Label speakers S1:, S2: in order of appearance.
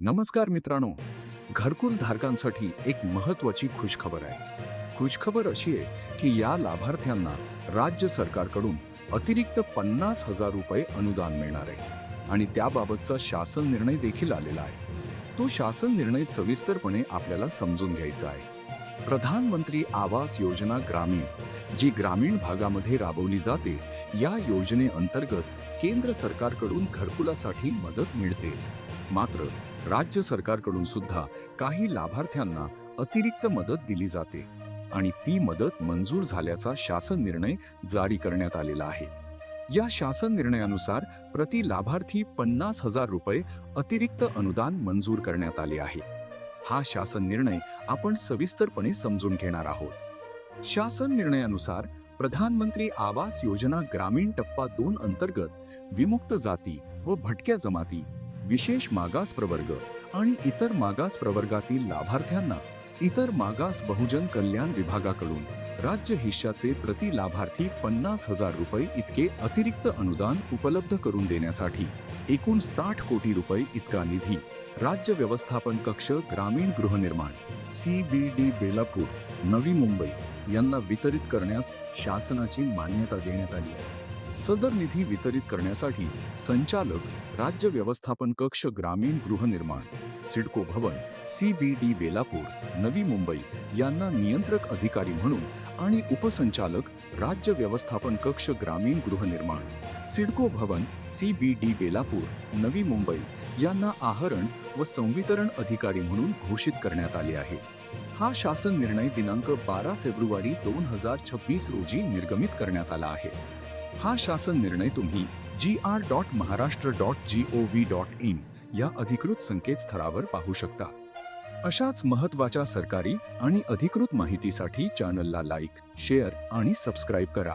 S1: नमस्कार मित्रांनो. घरकुल धारकांसाठी एक महत्वाची खुशखबर आहे. खुशखबर अशी आहे की या लाभार्थ्यांना राज्य सरकारकडून अतिरिक्त पन्नास हजार रुपये अनुदान मिळणार आहे आणि त्याबाबतचा शासन निर्णय देखील आलेला आहे. तो शासन निर्णय सविस्तरपणे आपल्याला समजून घ्यायचा आहे. प्रधानमंत्री आवास योजना ग्रामीण जी ग्रामीण भागामध्ये राबवली जाते या योजनेअंतर्गत केंद्र सरकारकडून घरकुलासाठी मदत मिळतेच. मात्र राज्य सरकारकडून सुद्धा काही लाभार्थ्यांना अतिरिक्त मदत दिली जाते आणि ती मदत मंजूर झाल्याचा शासन निर्णय जारी करण्यात आलेला आहे. या शासन निर्णयानुसार प्रति लाभार्थी पन्नास हजार रुपये अतिरिक्त अनुदान मंजूर करण्यात आले आहे. हा शासन निर्णय आपण सविस्तरपणे समजून घेणार आहोत. शासन निर्णयानुसार प्रधानमंत्री आवास योजना ग्रामीण टप्पा दोन अंतर्गत विमुक्त जाती व भटक्या जमाती विशेष मागास प्रवर्ग आणि इतर मागास प्रवर्गातील लाभार्थ्यांना इतर मागास बहुजन कल्याण विभागाकडून राज्य हिश्शाचे प्रति लाभार्थी पन्नास हजार रुपये इतके अतिरिक्त अनुदान उपलब्ध करून देण्यासाठी एकूण साठ कोटी रुपये इतका निधी राज्य व्यवस्थापन कक्ष ग्रामीण गृहनिर्माण C B D Belapur Navi Mumbai यांना वितरित करण्यास शासनाची मान्यता देण्यात आली आहे. सदर निधी वितरित करण्यासाठी संचालक राज्य व्यवस्थापन कक्ष ग्रामीण गृहनिर्माण CIDCO Bhavan C B D Belapur Navi Mumbai यांना नियंत्रक अधिकारी म्हणून आणि उपसंचालक राज्य व्यवस्थापन कक्ष ग्रामीण गृहनिर्माण CIDCO Bhavan C B D Belapur Navi Mumbai यांना आहरण व संवितरण अधिकारी म्हणून घोषित करण्यात आले आहे. हा शासन निर्णय दिनांक बारा फेब्रुवारी दोन हजार छब्बीस रोजी निर्गमित करण्यात आला आहे. हा शासन निर्णय तुम्ही G R dot Maharashtra dot G O V dot in या अधिकृत संकेतस्थळावर पाहू शकता. अशाच महत्त्वाच्या सरकारी आणि अधिकृत माहितीसाठी चॅनलला लाईक शेअर आणि सबस्क्राईब करा.